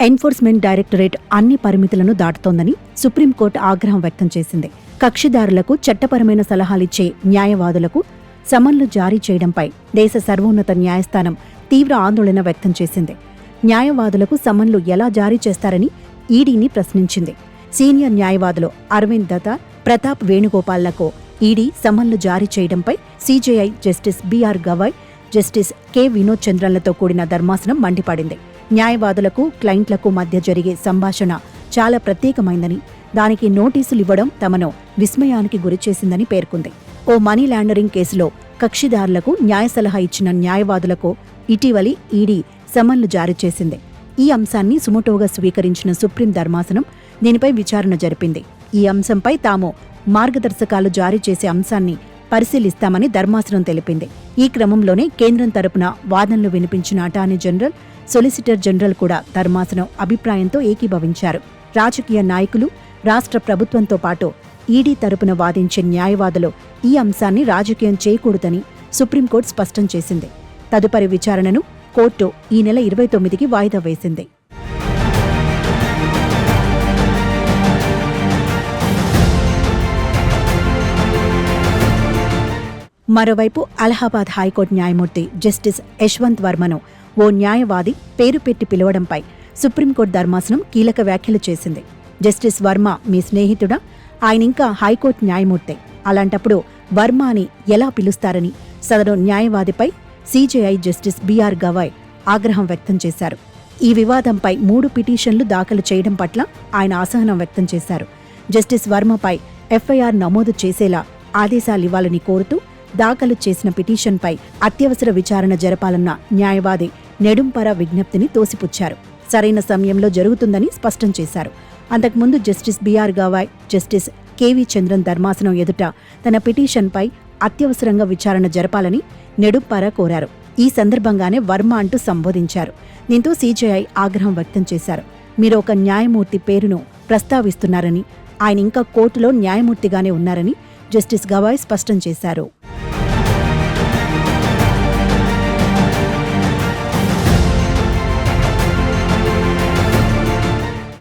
Enforcement directorate అన్ని పరిమితులను దాటుతోందని supreme court ఆగ్రహం వ్యక్తం చేసింది. కక్షిదారులకు చట్టపరమైన సలహాలిచ్చే న్యాయవాదులకు సమన్లు జారీ చేయడంపై దేశ సర్వోన్నత న్యాయస్థానం తీవ్ర ఆందోళన వ్యక్తం చేసింది. న్యాయవాదులకు సమన్లు ఎలా జారీ చేస్తారని ఈడీని ప్రశ్నించింది. సీనియర్ న్యాయవాదులు అరవింద్ దత్తా ప్రతాప్ వేణుగోపాల్లకు ఈడీ సమన్లు జారీ చేయడంపై CJI justice BR Gavai justice K Vinod చంద్రన్లతో కూడిన ధర్మాసనం మండిపడింది. న్యాయవాదులకు క్లయింట్లకు మధ్య జరిగే సంభాషణ చాలా ప్రత్యేకమైందని దానికి నోటీసులు ఇవ్వడం తమను విస్మయానికి గురిచేసిందని పేర్కొంది. ఓ మనీ లాండరింగ్ కేసులో కక్షిదారులకు న్యాయ సలహా ఇచ్చిన న్యాయవాదులకు ఇటీవలి ఈడీ సమన్లు జారీ చేసింది. ఈ అంశాన్ని సుమటోగా స్వీకరించిన సుప్రీం ధర్మాసనం దీనిపై విచారణ జరిపింది. ఈ అంశంపై తాము మార్గదర్శకాలు జారీ చేసే అంశాన్ని పరిశీలిస్తామని ధర్మాసనం తెలిపింది. ఈ క్రమంలోనే కేంద్రం తరపున వాదనలు వినిపించిన అటార్నీ జనరల్ సొలిసిటర్ జనరల్ కూడా ధర్మాసనం అభిప్రాయంతో ఏకీభవించారు. రాజకీయ నాయకులు రాష్ట్ర ప్రభుత్వంతో పాటు ఈడీ తరపున వాదించే న్యాయవాదులు ఈ అంశాన్ని రాజకీయం చేయకూడదని సుప్రీంకోర్టు స్పష్టం చేసింది. తదుపరి విచారణను కోర్టు ఈ నెల ఇరవై తొమ్మిదికి వాయిదా వేసింది. మరోవైపు అలహాబాద్ హైకోర్టు న్యాయమూర్తి జస్టిస్ యశ్వంత్ వర్మను ఓ న్యాయవాది పేరు పెట్టి పిలవడంపై సుప్రీంకోర్టు ధర్మాసనం కీలక వ్యాఖ్యలు చేసింది. జస్టిస్ వర్మ మీ స్నేహితుడా? ఆయన ఇంకా హైకోర్టు న్యాయమూర్తే. అలాంటప్పుడు వర్మ అని ఎలా పిలుస్తారని సదరు న్యాయవాదిపై సీజేఐ జస్టిస్ బీఆర్ గవాయ్ ఆగ్రహం వ్యక్తం చేశారు. ఈ వివాదంపై మూడు పిటిషన్లు దాఖలు చేయడం పట్ల ఆయన అసహనం వ్యక్తం చేశారు. జస్టిస్ వర్మపై ఎఫ్ఐఆర్ నమోదు చేసేలా ఆదేశాలివ్వాలని కోరుతూ దాఖలు చేసిన పిటిషన్పై అత్యవసర విచారణ జరపాలన్న న్యాయవాది నెడుంపర విజ్ఞప్తిని తోసిపుచ్చారు. సరైన సమయంలో జరుగుతుందని స్పష్టం చేశారు. అంతకుముందు justice BR Gavai justice KV Chandran ధర్మాసనం ఎదుట తన పిటిషన్పై అత్యవసరంగా విచారణ జరపాలని నెడుంపర కోరారు. ఈ సందర్భంగానే వర్మ అంటూ సంబోధించారు. దీంతో సీజేఐ ఆగ్రహం వ్యక్తం చేశారు. మీరు ఒక న్యాయమూర్తి పేరును ప్రస్తావిస్తున్నారని ఆయన ఇంకా కోర్టులో న్యాయమూర్తిగానే ఉన్నారని జస్టిస్ గవాయ్ స్పష్టం చేశారు.